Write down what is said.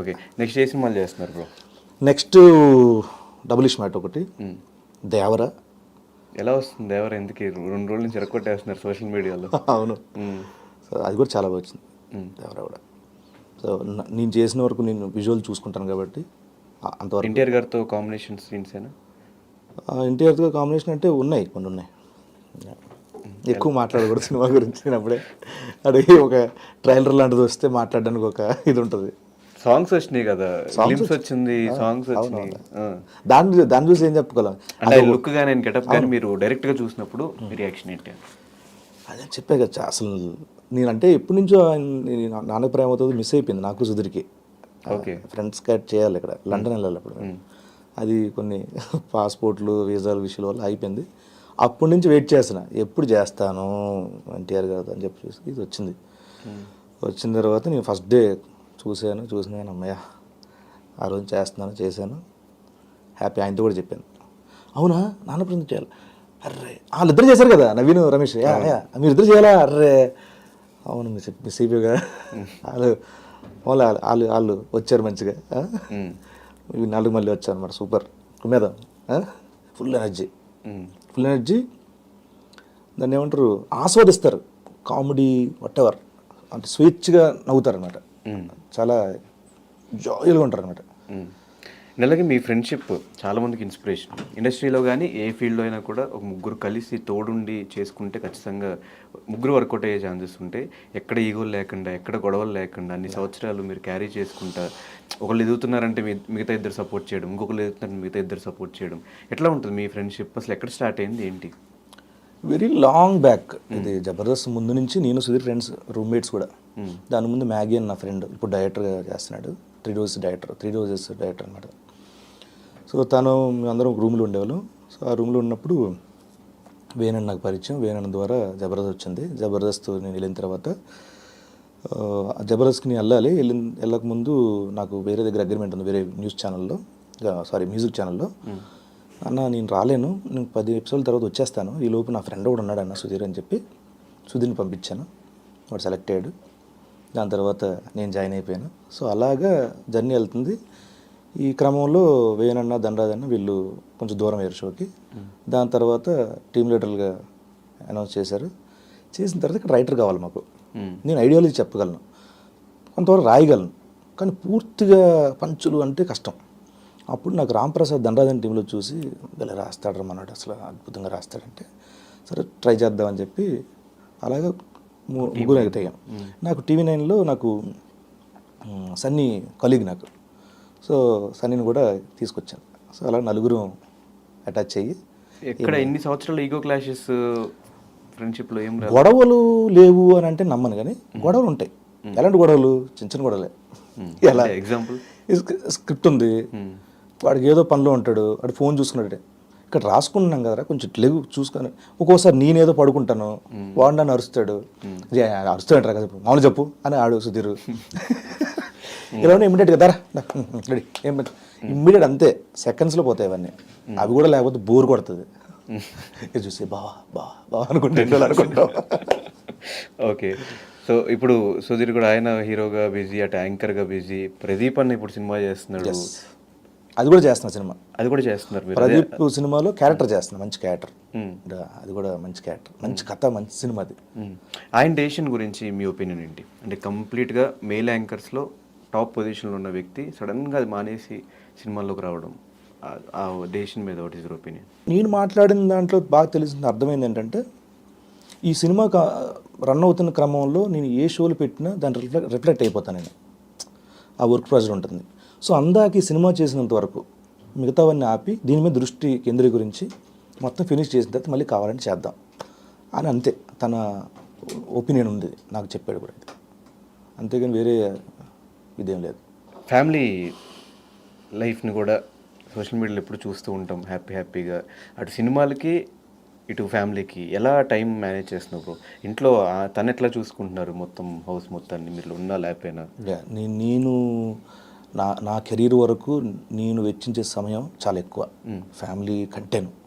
Okay next ఏ సినిమాలు చేస్తున్నారు బ్రో? నెక్స్ట్ డబుల్ ఇష్మాట్ ఒకటి. దేవర. ఎలా వస్తుంది ఎవరు ఎందుకు రెండు రోజుల నుంచి రెక్కొట్టేస్తున్నారు సోషల్ మీడియాలో? అవును. సో అది కూడా చాలా బాగా వచ్చింది. దేవర కూడా. సో నేను చేసిన వరకు నేను విజువల్ చూసుకుంటాను కాబట్టి అంతవరకు. ఎన్టీఆర్ గారితో కాంబినేషన్ సీన్స్ ఏనా? ఎన్టీఆర్తో కాంబినేషన్ అంటే ఉన్నాయి కొన్ని ఉన్నాయి. ఎక్కువ మాట్లాడకూడదు సినిమా గురించి అప్పుడే. అడిగి ఒక ట్రైలర్ లాంటిది వస్తే మాట్లాడడానికి ఒక ఇది ఉంటుంది. సాంగ్స్ వచ్చినాయి కదా. ఫిలిమ్స్ వచ్చింది సాంగ్స్ వచ్చినాయి. దాని దాని చూసి ఏం చెప్పగలం అంటే లుక్ కానీ ఆయన గెటప్ కానీ మీరు డైరెక్ట్గా చూసినప్పుడు మీ రియాక్షన్ ఏంటి? అదే చెప్పే కదా అసలు నేనంటే ఎప్పటి నుంచో నేను నాన్న ప్రేమతో మిస్ అయిపోయింది నాకు సుధీర్కి. ఓకే. ఫ్రెండ్స్ క్యాట్ చేయాలి ఇక్కడ లండన్ వెళ్ళాలి అప్పుడు అది కొన్ని పాస్పోర్ట్లు వీసాల విషయాల వల్ల అయిపోయింది. అప్పటి నుంచి వెయిట్ చేసిన ఎప్పుడు చేస్తాను ఎన్టీఆర్ గారు అని చెప్పి ఇది వచ్చింది. వచ్చిన తర్వాత నేను ఫస్ట్ డే చూశాను చూసిన అమ్మయ్య ఆ రోజు చేస్తున్నాను చేశాను. హ్యాపీ ఆయనతో కూడా చెప్పాను. అవునా? నాన్న ప్రజెంట్ చేయాలి? అర్రే వాళ్ళిద్దరు చేశారు కదా నవీన్ రమేష్. యా, మీరిద్దరు చేయాలా? అర్రే. అవును మిస్ మిస్ అయిపోయాగా వాళ్ళు వాళ్ళు వాళ్ళు వాళ్ళు వచ్చారు మంచిగా. నాలుగు మళ్ళీ వచ్చారు అనమాట సూపర్. మీద ఫుల్ ఎనర్జీ. Full energy. దాన్ని ఏమంటారు? ఆస్వాదిస్తారు. కామెడీ వాట్ ఎవర్ అంటే స్వేచ్ఛగా నవ్వుతారు అనమాట చాలా జాయిల్గా ఉంటారు అనమాట అలాగే మీ ఫ్రెండ్షిప్ చాలామందికి ఇన్స్పిరేషన్. ఇండస్ట్రీలో కానీ ఏ ఫీల్డ్లో అయినా కూడా ఒక ముగ్గురు కలిసి తోడుండి చేసుకుంటే ఖచ్చితంగా ముగ్గురు వర్కౌట్ అయ్యే ఛాన్సెస్ ఉంటాయి ఎక్కడ ఈగోలు లేకుండా ఎక్కడ గొడవలు లేకుండా అన్ని సంవత్సరాలు మీరు క్యారీ చేసుకుంటా ఒకళ్ళు ఎదుగుతున్నారంటే మిగతా ఇద్దరు సపోర్ట్ చేయడం ఇంకొకళ్ళు ఎదుగుతున్నారంటే మిగతా ఇద్దరు సపోర్ట్ చేయడం ఎట్లా ఉంటుంది మీ ఫ్రెండ్షిప్? అసలు ఎక్కడ స్టార్ట్ అయింది? ఏంటి? Very long back. ఇది జబర్దస్త్ ముందు నుంచి నేను సుధీర్ ఫ్రెండ్స్ రూమ్మేట్స్ కూడా. దాని ముందు మ్యాగీ అని నా ఫ్రెండ్ ఇప్పుడు డైరెక్టర్గా చేస్తున్నాడు. Three doses director three doses director అనమాట సో తను అందరం ఒక రూమ్లో ఉండేవాళ్ళం. సో ఆ రూమ్లో ఉన్నప్పుడు వేణన్ నాకు పరిచయం. వేణన్ ద్వారా జబర్దస్త్ వచ్చింది. జబర్దస్త్ నేను వెళ్ళిన తర్వాత ఆ, జబర్దస్త్కి నేను వెళ్ళాలి. వెళ్ళిన వెళ్ళక ముందు నాకు వేరే దగ్గర అగ్రిమెంట్ ఉంది వేరే న్యూస్ ఛానల్లో సారీ మ్యూజిక్ ఛానల్లో అన్న నేను రాలేను. నేను పది ఎపిసోడ్ల తర్వాత వచ్చేస్తాను. ఈ లోపు నా ఫ్రెండ్ కూడా ఉన్నాడు అన్న సుధీర్ అని చెప్పి సుధీర్ని పంపించాను. వాడు సెలెక్ట్ అయ్యాడు. దాని తర్వాత నేను జాయిన్ అయిపోయాను. సో అలాగా జర్నీ వెళ్తుంది. ఈ క్రమంలో వేయనన్న దండరాజన్న వీళ్ళు కొంచెం దూరం అయ్యారు షోకి. దాని తర్వాత టీమ్ లీడర్లుగా అనౌన్స్ చేశారు. చేసిన తర్వాత ఇక్కడ రైటర్ కావాలి మాకు. నేను ఐడియాలజీ చెప్పగలను. కొంతవరకు రాయగలను. కానీ పూర్తిగా పంచులు అంటే కష్టం. అప్పుడు నాకు రాంప్రసాద్ దండరాజన్ టీంలో చూసి ఇలా రాస్తాడు అన్నాడు అసలు అద్భుతంగా రాస్తాడంటే. సరే ట్రై చేద్దామని చెప్పి అలాగా ముగ్గురు ఎగతాం నాకు టీవీ నైన్లో నాకు సన్నీ కలీగ్ నాకు. సో సన్నీని కూడా తీసుకొచ్చాను. సో అలా నలుగురు అటాచ్ అయ్యి ఎక్కడ ఎన్ని సంవత్సరాలు ఈగో క్లాషెస్ ఫ్రెండ్షిప్లో ఏం గొడవలు లేవు అని అంటే నమ్మను కానీ గొడవలు ఉంటాయి. ఎలాంటి గొడవలు? చిన్న చిన్న గొడవలే. ఎలా? ఎగ్జాంపుల్ స్క్రిప్ట్ ఉంది. వాడికి ఏదో పనిలో ఉంటాడు వాడు ఫోన్ చూసుకున్నాడే. ఇక్కడ రాసుకుంటున్నాం కదరా కొంచెం లేవు చూసుకొని. ఒక్కోసారి నేనేదో పడుకుంటాను వాడు నన్ను అరుస్తాడు. "ఏ, అరుస్తాడు రా చెప్పు మామూలు చెప్పు అని ఆడు సుధీర్. ఇలా ఇమ్మీడియట్గా దరా రెడీ ఏం ఇమ్మీడియట్ అంతే సెకండ్స్లో పోతాయి అవన్నీ అవి కూడా లేకపోతే బోర్ కొడుతుంది. ఇది చూసి బావా బావా బావా అనుకుంటే అనుకుంటాం. ఓకే. సో ఇప్పుడు సుధీర్ కూడా ఆయన హీరోగా బిజీ అటు యాంకర్గా బిజీ. ప్రదీప్ అన్న ఇప్పుడు సినిమా చేస్తున్నాడు. అది కూడా చేస్తున్నా సినిమా. అది కూడా చేస్తున్నారు మీరు. ప్రదీప్ సినిమాలో క్యారెక్టర్ చేస్తున్నా మంచి క్యారెక్టర్. అది కూడా మంచి క్యారెక్టర్ మంచి కథ మంచి సినిమా అది. ఆయన డెసిషన్ గురించి మీ ఒపీనియన్ ఏంటి? అంటే కంప్లీట్గా మేల్ యాంకర్స్లో టాప్ పొజిషన్లో ఉన్న వ్యక్తి సడన్గా అది మానేసి సినిమాల్లోకి రావడం ఆ- డెసిషన్ మీద వాట్ ఇస్ యువర్ ఒపీనియన్? నేను మాట్లాడిన దాంట్లో బాగా తెలిసిన అర్థమైంది ఏంటంటే ఈ సినిమా రన్ అవుతున్న క్రమంలో నేను ఏ షోలు పెట్టినా దాని రిఫ్లెక్ట్ రిఫ్లెక్ట్ అయిపోతాను నేను. ఆ వర్క్ ప్రెజర్ ఉంటుంది. సో అందాక ఈ సినిమా చేసినంత వరకు మిగతావన్నీ ఆపి దీని మీద దృష్టి కేంద్రీకరించి మొత్తం ఫినిష్ చేసిన తర్వాత మళ్ళీ కావాలంటే చేద్దాం. అని అంతే. తన ఒపీనియన్ ఉంది నాకు చెప్పాడు కూడా. అంతేగాని వేరే ఇదేం లేదు. ఫ్యామిలీ లైఫ్ని కూడా సోషల్ మీడియాలో ఎప్పుడు చూస్తూ ఉంటాం. హ్యాపీ హ్యాపీగా. అటు సినిమాలకి ఇటు ఫ్యామిలీకి ఎలా టైం మేనేజ్ చేస్తున్నావు బ్రో? ఇంట్లో తను ఎట్లా చూసుకుంటున్నారు మొత్తం హౌస్ మొత్తాన్ని? మీరు ఉన్నా లేకపోయినా? నేను నా నా కెరీర్ వరకు నేను వెచ్చించే సమయం చాలా ఎక్కువ. ఫ్యామిలీ కంటేను.